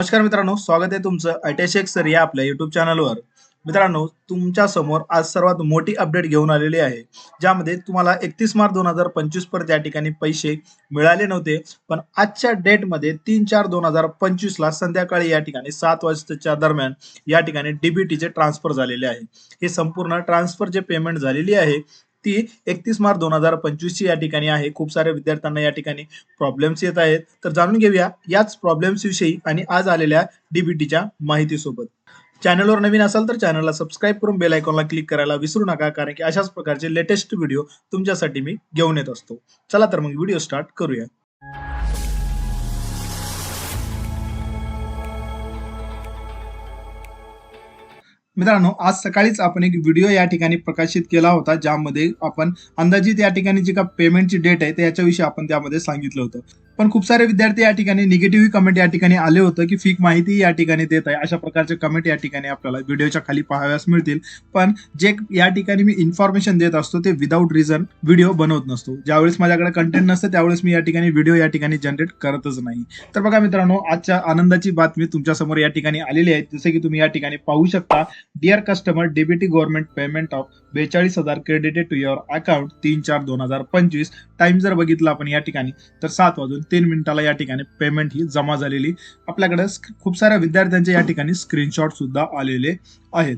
नमस्कार मित्रांनो स्वागत आहे तुमचं आयटीएक सर या आपल्या युट्यूब चॅनलवर मित्रांनो तुमच्यासमोर आज सर्वात मोठी अपडेट घेऊन आलेली आहे ज्यामध्ये तुम्हाला एकतीस मार्च दोन हजार पंचवीसपर्यंत या ठिकाणी पैसे मिळाले नव्हते पण आजच्या डेटमध्ये तीन चार दोन हजार पंचवीस ला संध्याकाळी या ठिकाणी सात वाजताच्या दरम्यान या ठिकाणी डीबीटीचे ट्रान्सफर झालेले आहे. हे संपूर्ण ट्रान्सफरचे पेमेंट झालेली आहे ती एकतीस मार्च दोन हजार पंचवीस ची या ठिकाणी आहे. खूप साऱ्या विद्यार्थ्यांना या ठिकाणी प्रॉब्लेम्स येत आहेत. तर जाणून घेऊया याच प्रॉब्लेम्स विषयी आणि आज आलेल्या डीबीटीच्या माहितीसोबत. चॅनलवर नवीन असाल तर चॅनलला सबस्क्राईब करून बेल आयकॉनला क्लिक करायला विसरू नका कारण की अशाच प्रकारचे लेटेस्ट व्हिडिओ तुमच्यासाठी मी घेऊन येत असतो. चला तर मग व्हिडिओ स्टार्ट करूया. मित्रांनो आज सकाळीच आपण एक व्हिडिओ या ठिकाणी प्रकाशित केला होता ज्यामध्ये आपण अंदाजित या ठिकाणी जी का पेमेंटची डेट आहे त्याच्याविषयी आपण त्यामध्ये सांगितलं होतं. पण खूप सारे विद्यार्थी या ठिकाणी निगेटिव्ह कमेंट या ठिकाणी आले होतं की फीक माहिती या ठिकाणी देत आहे. अशा प्रकारचे कमेंट या ठिकाणी आपल्याला व्हिडिओच्या खाली पाहाव्यास मिळतील. पण जे या ठिकाणी मी इन्फॉर्मेशन देत असतो ते विदाऊट रिझन व्हिडिओ बनवत नसतो. ज्यावेळेस माझ्याकडे कंटेंट नसतं त्यावेळेस मी या ठिकाणी व्हिडिओ या ठिकाणी जनरेट करतच नाही. तर बघा मित्रांनो आजच्या आनंदाची बातमी तुमच्यासमोर या ठिकाणी आलेली आहे. जसे की तुम्ही या ठिकाणी पाहू शकता dear customer DBT government payment of बेचाळीस हजार क्रेडिटेड टू युअर अकाउंट तीन चार दोन हजार पंचवीस. टाइम जर बघितला आपण या ठिकाणी तर सात वाजून तीन मिनिटाला या ठिकाणी पेमेंट ही जमा झालेली. आपल्याकडे खूप साऱ्या विद्यार्थ्यांचे या ठिकाणी स्क्रीनशॉट सुद्धा आलेले आहेत.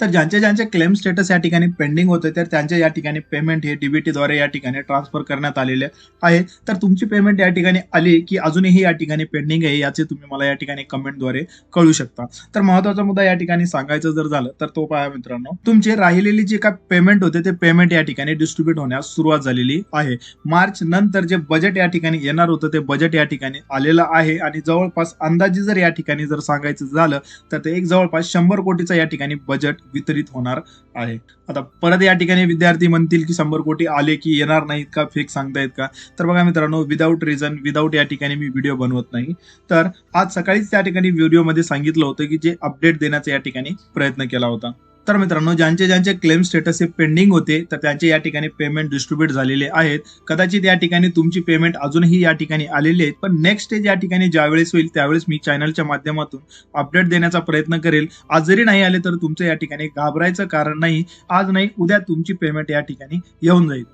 तर ज्यांचे ज्यांचे क्लेम स्टेटस या ठिकाणी पेंडिंग होते तर त्यांचे या ठिकाणी पेमेंट हे डीबीटीद्वारे या ठिकाणी ट्रान्सफर करण्यात आलेले आहे तर तुमची पेमेंट या ठिकाणी आली की अजूनही या ठिकाणी पेंडिंग आहे याचे तुम्ही मला या ठिकाणी कमेंटद्वारे कळू शकता तर महत्त्वाचा मुद्दा या ठिकाणी सांगायचं जर झालं तर तो पहा मित्रांनो तुमचे राहिलेली जे काय पेमेंट होते ते पेमेंट या ठिकाणी डिस्ट्रीब्यूट होण्यास सुरुवात झालेली आहे मार्च नंतर जे बजेट या ठिकाणी येणार होतं ते बजेट या ठिकाणी आलेलं आहे आणि जवळपास अंदाजे जर या ठिकाणी जर सांगायचं झालं तर ते एक जवळपास शंभर कोटीचं या ठिकाणी बजेट वितरित होणार आहे. आता परत या ठिकाणी विद्यार्थी म्हणतील की शंभर कोटी आले की येणार नाहीत का? फेक सांगतायत का? तर बघा मित्रांनो विदाऊट रिझन विदाऊट या ठिकाणी मी व्हिडिओ बनवत नाही. तर आज सकाळीच त्या ठिकाणी व्हिडिओमध्ये सांगितलं होतं की जे अपडेट देण्याचा या ठिकाणी प्रयत्न केला होता. तर मित्रांनो ज्यांचे ज्यांचे क्लेम स्टेटस हे पेंडिंग होते तर त्यांचे या ठिकाणी पेमेंट डिस्ट्रीब्यूट झालेले आहेत. कदाचित या ठिकाणी तुमची पेमेंट अजूनही या ठिकाणी आलेली आहेत. पण नेक्स्ट स्टेज या ठिकाणी ज्यावेळेस होईल त्यावेळेस मी चॅनलच्या माध्यमातून अपडेट देण्याचा प्रयत्न करेल. आज जरी नाही आले तर तुमचं या ठिकाणी घाबरायचं कारण नाही. आज नाही उद्या तुमची पेमेंट या ठिकाणी येऊन जाईल.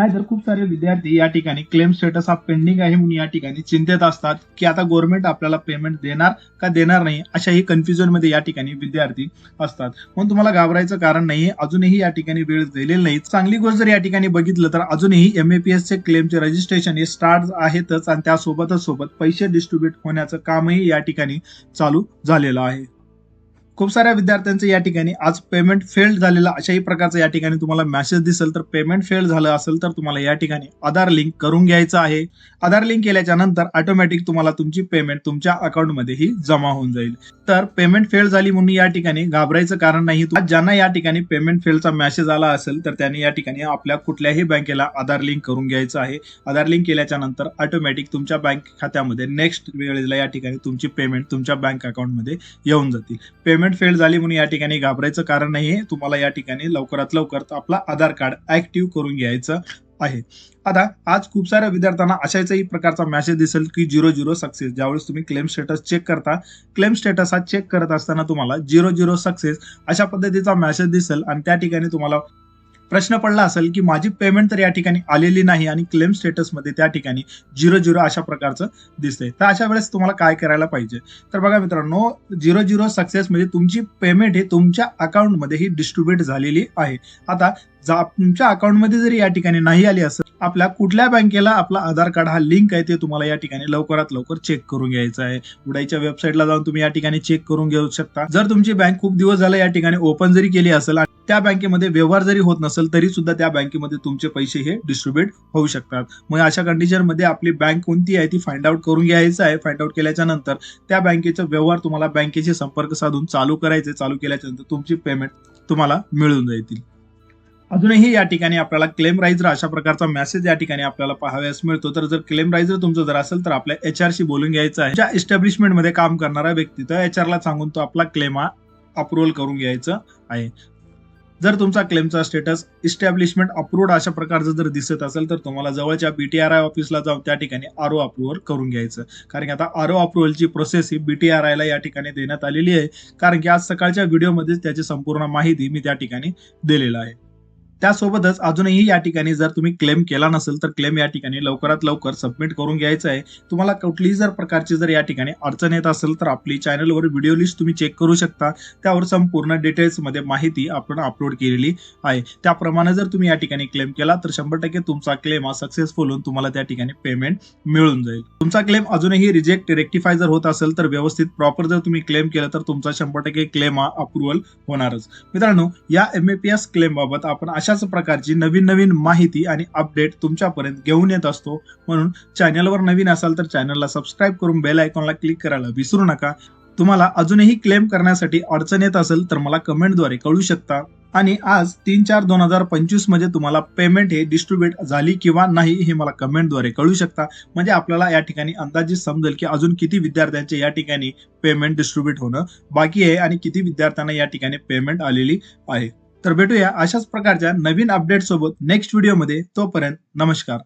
नाही तर खूप सारे विद्यार्थी या ठिकाणी क्लेम स्टेटस हा पेंडिंग आहे म्हणून या ठिकाणी चिंतेत असतात की आता गव्हर्नमेंट आपल्याला पेमेंट देणार का देणार नाही अशाही कन्फ्युजनमध्ये या ठिकाणी विद्यार्थी असतात. म्हणून तुम्हाला घाबरायचं कारण नाही अजूनही या ठिकाणी वेळ दिलेली नाही. चांगली गोष्ट जर या ठिकाणी बघितलं तर अजूनही एमएपीएस चे क्लेमचे रजिस्ट्रेशन हे स्टार्ट आहेतच आणि त्यासोबतच सोबत पैसे डिस्ट्रीब्यूट होण्याचं कामही या ठिकाणी चालू झालेलं आहे. खूप साऱ्या विद्यार्थ्यांचं या ठिकाणी आज पेमेंट फेल्ड झालेला अशाही प्रकारचं या ठिकाणी तुम्हाला मेसेज दिसेल. तर पेमेंट फेल झालं असेल तर तुम्हाला या ठिकाणी आधार लिंक करून घ्यायचं आहे. आधार लिंक केल्याच्यानंतर ऑटोमॅटिक तुम्हाला तुमची पेमेंट तुमच्या अकाउंटमध्येही जमा होऊन जाईल. तर पेमेंट फेल झाली म्हणून या ठिकाणी घाबरायचं कारण नाही. ज्यांना या ठिकाणी पेमेंट फेलचा मेसेज आला असेल तर त्यांनी या ठिकाणी आपल्या कुठल्याही बँकेला आधार लिंक करून घ्यायचं आहे. आधार लिंक केल्याच्यानंतर ऑटोमॅटिक तुमच्या बँक खात्यामध्ये नेक्स्ट वेळेला या ठिकाणी तुमची पेमेंट तुमच्या बँक अकाउंटमध्ये येऊन जातील. पेमेंट फेल झाली म्हणून या ठिकाणी घाबरायचं कारण नाही तुम्हाला या ठिकाणी लवकरात लवकर आपला आधार कार्ड ऍक्टिव्ह करून घ्यायचं आहे. आता आज खूप साऱ्या विद्यार्थ्यांना अशाचाही प्रकारचा मेसेज दिसेल की झिरो झिरो सक्सेस ज्यावेळेस तुम्ही क्लेम स्टेटस चेक करता क्लेम स्टेटस हा चेक करत असताना तुम्हाला झिरो झिरो सक्सेस अशा पद्धतीचा मेसेज दिसेल आणि त्या ठिकाणी तुम्हाला प्रश्न पडला असेल की माझी पेमेंट तर या ठिकाणी आलेली नाही आणि क्लेम स्टेटसमध्ये त्या ठिकाणी झिरो झिरो अशा प्रकारचं दिसतंय. तर अशा वेळेस तुम्हाला काय करायला पाहिजे? तर बघा मित्रांनो झिरो झिरो सक्सेस म्हणजे तुमची पेमेंट हे तुमच्या अकाउंटमध्ये ही डिस्ट्रीब्युट झालेली आहे. आता जा तुमच्या अकाउंटमध्ये जरी या ठिकाणी नाही आली असेल आपल्या कुठल्या बँकेला आपला आधार कार्ड हा लिंक आहे ते तुम्हाला या ठिकाणी लवकरात लवकर चेक करून घ्यायचं आहे. उडाईच्या वेबसाईटला जाऊन तुम्ही या ठिकाणी चेक करून घेऊ शकता. जर तुमची बँक खूप दिवस झाला या ठिकाणी ओपन जरी केली असेल आणि त्या बँकेमध्ये व्यवहार जरी होत नसेल तरी सुद्धा त्या बँकेमध्ये तुमचे पैसे हे डिस्ट्रीब्युट होऊ शकतात. मग अशा कंडिशनमध्ये आपली बँक कोणती आहे ती फाइंड आउट करून घ्यायचं आहे. फाइंड आउट केल्याच्यानंतर त्या बँकेचा व्यवहार तुम्हाला बँकेशी संपर्क साधून चालू करायचे चालू केल्याच्यानंतर तुमची पेमेंट तुम्हाला मिळून जातील. अजूनही या ठिकाणी आपल्याला क्लेम रायझर अशा प्रकारचा मेसेज या ठिकाणी आपल्याला पाहाव्यास मिळतो. तर जर क्लेम रायझर तुमचं जर असेल तर आपल्या एच शी बोलून घ्यायचं आहे. ज्या एस्टॅब्लिशमेंटमध्ये काम करणारा व्यक्ती तर एच ला सांगून तो आपला क्लेम हा अप्रुव्हल करून घ्यायचं आहे. जर तुमचा क्लेमचा स्टेटस इस्टॅब्लिशमेंट अप्रूव्ड अशा प्रकारचं जर दिसत असेल तर तुम्हाला जवळच्या बी टी आर आय ऑफिसला जाऊन त्या ठिकाणी आर ओ अप्रुव्हल करून घ्यायचं. कारण की आता आर ओ अप्रुव्हलची प्रोसेस ही बी टी आर आयला या ठिकाणी देण्यात आलेली आहे. कारण की आज सकाळच्या व्हिडिओमध्येच त्याची संपूर्ण माहिती मी त्या ठिकाणी दिलेला आहे. त्यासोबतच अजूनही या ठिकाणी जर तुम्ही क्लेम केला नसेल तर क्लेम या ठिकाणी लवकरात लवकर सबमिट करून घ्यायचं आहे. तुम्हाला कुठलीही जर प्रकारची जर या ठिकाणी अडचण येत असेल तर आपली चॅनलवर व्हिडिओ लिस्ट तुम्ही चेक करू शकता. त्यावर संपूर्ण डिटेल्समध्ये माहिती आपण अपलोड केलेली आहे. त्याप्रमाणे जर तुम्ही या ठिकाणी क्लेम केला तर शंभर टक्के तुमचा क्लेम हा सक्सेसफुल होऊन तुम्हाला त्या ठिकाणी पेमेंट मिळून जाईल. तुमचा क्लेम अजूनही रिजेक्ट रेक्टिफाय जर होत असेल तर व्यवस्थित प्रॉपर जर तुम्ही क्लेम केलं तर तुमचा शंभर टक्के क्लेम हा अप्रुव्हल होणारच. मित्रांनो या M A P S claim बाबत आपण अशाच प्रकारची नवीन नवीन माहिती आणि अपडेट तुमच्यापर्यंत घेऊन येत असतो. म्हणून चॅनलवर नवीन असाल तर चॅनलला सबस्क्राईब करून बेल आयकॉनला क्लिक करायला विसरू नका. तुम्हाला अजूनही क्लेम करण्यासाठी अडचण येत असेल तर मला कमेंटद्वारे कळू शकता. आणि आज तीन चार दोन हजार पंचवीसमध्ये तुम्हाला पेमेंट हे डिस्ट्रीब्युट झाली किंवा नाही हे मला कमेंटद्वारे कळू शकता. म्हणजे आपल्याला या ठिकाणी अंदाजे समजेल की अजून किती विद्यार्थ्यांचे या ठिकाणी पेमेंट डिस्ट्रीब्युट होणं बाकी आहे आणि किती विद्यार्थ्यांना या ठिकाणी पेमेंट आलेली आहे. तर भेटूया अशाच प्रकारच्या नवीन अपडेट सोबत नेक्स्ट व्हिडिओमध्ये तोपर्यंत नमस्कार.